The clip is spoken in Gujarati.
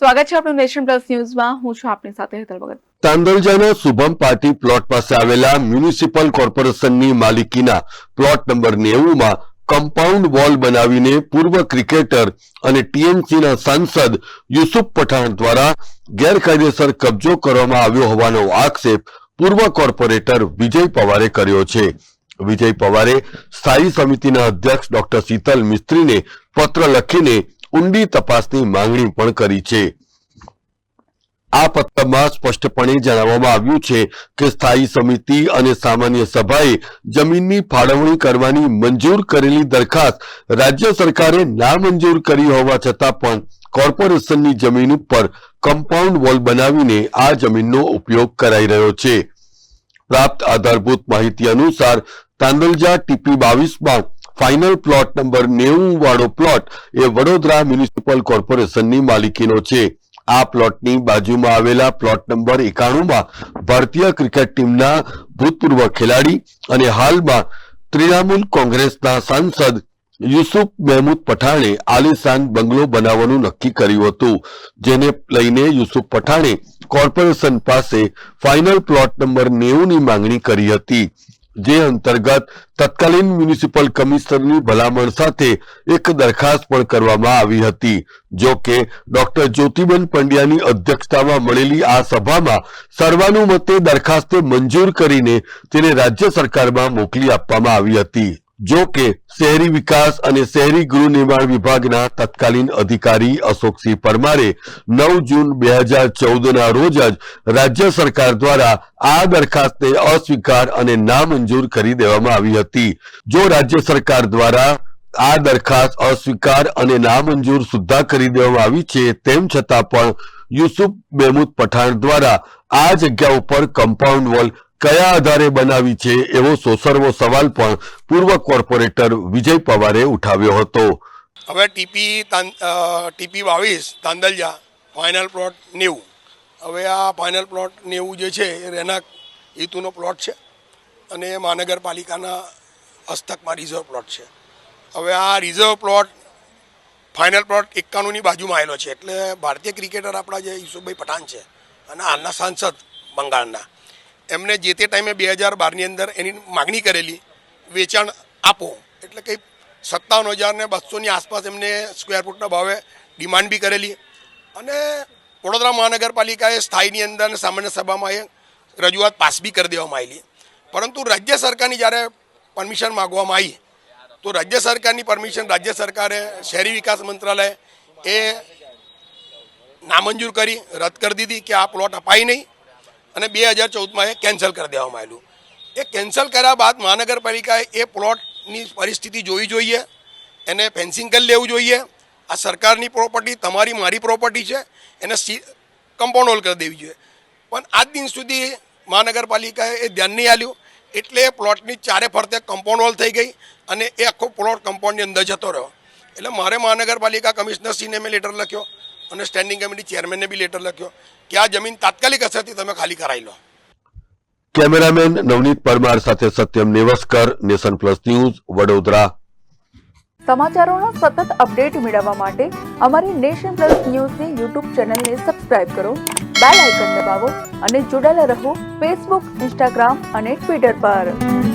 સ્વાગત છે આપણું નેશન પ્લસ ન્યૂઝમાં. હું છું આપની સાથે હેતલ ભગત. તાંદલજાના શુભમ પાર્ટી પ્લોટ પાસે આવેલા મ્યુનિસિપલ કોર્પોરેશનની માલિકીના પ્લોટ નંબર નેવુંમાં કમ્પાઉન્ડ વોલ બનાવીને પૂર્વ ક્રિકેટર અને ટીએમસીના સાંસદ યુસુફ પઠાણ દ્વારા ગેરકાયદેસર કબજો કરવામાં આવ્યો હોવાનો આક્ષેપ પૂર્વ કોર્પોરેટર વિજય પવારે કર્યો છે. વિજય પવારે સ્થાયી સમિતિના અધ્યક્ષ ડોક્ટર શીતલ મિસ્ત્રીને પત્ર લખીને ઊંડી તપાસની માંગણી પણ કરી છે. આ પત્રમાં સ્પષ્ટપણે જણાવવામાં આવ્યું છે કે સ્થાયી સમિતિ અને સામાન્ય સભાએ જમીનની ફાળવણી કરવાની મંજૂર કરેલી દરખાસ્ત રાજ્ય સરકારે નામંજૂર કરી હોવા છતાં પણ કોર્પોરેશનની જમીન ઉપર કમ્પાઉન્ડ વોલ બનાવીને આ જમીનનો ઉપયોગ કરાઈ રહ્યો છે. પ્રાપ્ત આધારભૂત માહિતી અનુસાર તાંદલજા ટીપી બાવીસમાં ફાઇનલ પ્લોટ નંબર નેવું વાળો પ્લોટ એ વડોદરા મ્યુનિસિપલ કોર્પોરેશનની માલિકીનો છે. આ પ્લોટની બાજુમાં આવેલા પ્લોટ નંબર એકાણુંમાં ભારતીય ક્રિકેટ ટીમના ભૂતપૂર્વ ખેલાડી અને હાલમાં તૃણમૂલ કોંગ્રેસના સાંસદ યુસુફ મહેમૂદ પઠાણે આલિશાન બંગલો બનાવવાનું નક્કી કર્યું હતું, જેને લઈને યુસુફ પઠાણે કોર્પોરેશન પાસે ફાઇનલ પ્લોટ નંબર નેવુંની માંગણી કરી હતી. જે અંતર્ગત તત્કાલીન મ્યુનિસિપલ કમિશનરની ભલામણ સાથે એક દરખાસ્ત પણ કરવામાં આવી હતી, જો કે ડોક્ટર જ્યોતિબેન પંડ્યાની અધ્યક્ષતામાં મળેલી આ સભામાં સર્વાનુમતે દરખાસ્તે મંજૂર કરીને તેને રાજ્ય સરકારમાં મોકલી આપવામાં આવી હતી. જો કે શહેરી વિકાસ અને શહેરી ગૃહ નિર્માણ વિભાગના તત્કાલીન અધિકારી અશોકસિંહ પરમારે નવ જૂન બે હજાર ચૌદના રોજ જ રાજ્ય સરકાર દ્વારા આ દરખાસ્તને અસ્વીકાર અને નામંજૂર કરી દેવામાં આવી હતી. જો રાજ્ય સરકાર દ્વારા આ દરખાસ્ત અસ્વીકાર અને નામંજૂર સુદ્ધા કરી દેવામાં આવી છે, તેમ છતાં પણ યુસુફ મહેમૂદ પઠાણ દ્વારા આ જગ્યા ઉપર કમ્પાઉન્ડ વોલ કયા આધારે બનાવી છે એવો સોસરવો સવાલ પણ પૂર્વ કોર્પોરેટર વિજય પવારે ઉઠાવ્યો હતો. હવે ટીપી ટીપી બાવીસ, તાંદલજા ફાઇનલ પ્લોટ નેવું. હવે આ ફાઇનલ પ્લોટ નેવું જે છે, એ રહેણાંક હેતુનો પ્લોટ છે અને મહાનગરપાલિકાના હસ્તકમાં રિઝર્વ પ્લોટ છે. હવે આ રિઝર્વ પ્લોટ ફાઇનલ પ્લોટ એકાણુંની બાજુમાં આવેલો છે, એટલે ભારતીય ક્રિકેટર આપણા જે યુસુફભાઈ પઠાણ છે અને હાલના સાંસદ બંગાળના. એમને જે તે ટાઈમે બે હજાર બારની અંદર એની માગણી કરેલી, વેચાણ આપો. એટલે કંઈ સત્તાવન હજાર ને બસોની આસપાસ એમને સ્ક્વેર ફૂટના ભાવે ડિમાન્ડ બી કરેલી. અને વડોદરા મહાનગરપાલિકાએ સ્થાયીની અંદર અને સામાન્ય સભામાં એ રજૂઆત પાસ બી કરી દેવામાં આવેલી. પરંતુ રાજ્ય સરકારની જ્યારે પરમિશન માગવામાં આવી, તો રાજ્ય સરકારની પરમિશન રાજ્ય સરકારે શહેરી વિકાસ મંત્રાલય એ નામંજૂર કરી, રદ કરી દીધી કે આ પ્લોટ અપાય નહીં. અને બે હજાર ચૌદમાં એ કેન્સલ કરી દેવામાં આવેલું. એ કેન્સલ કર્યા બાદ મહાનગરપાલિકાએ એ પ્લોટની પરિસ્થિતિ જોવી જોઈએ, એને ફેન્સિંગ કરી લેવું જોઈએ. આ સરકારની પ્રોપર્ટી તમારી, મારી પ્રોપર્ટી છે, એને સી કમ્પાઉન્ડ હોલ કરી દેવી જોઈએ. પણ આજ દિન સુધી મહાનગરપાલિકાએ એ ધ્યાન નહીં આપ્યું, એટલે એ પ્લોટની ચારે ફરતે કમ્પાઉન્ડ હોલ થઈ ગઈ અને એ આખો પ્લોટ કમ્પાઉન્ડની અંદર જતો રહ્યો. એટલે મારે મહાનગરપાલિકા કમિશનરશ્રીને મેં લેટર લખ્યો. અને સ્ટેન્ડિંગ કમિટી ચેરમેનને બી લેટર લખ્યો કે આ જમીન તાત્કાલિક અસરથી તમે ખાલી કરાવી લો. કેમેરામેન નવનીત પરમાર સાથે Satyam Nevaskar nation plus news Vadodara. સમાચારોના સતત અપડેટ મેળવવા માટે અમારી નેશન પ્લસ ન્યૂઝની યુટ્યુબ ચેનલને સબસ્ક્રાઇબ કરો બેલ આઇકન દબાવો અને જોડાયેલા રહો ફેસબુક ઇન્સ્ટાગ્રામ અને ટ્વિટર પર.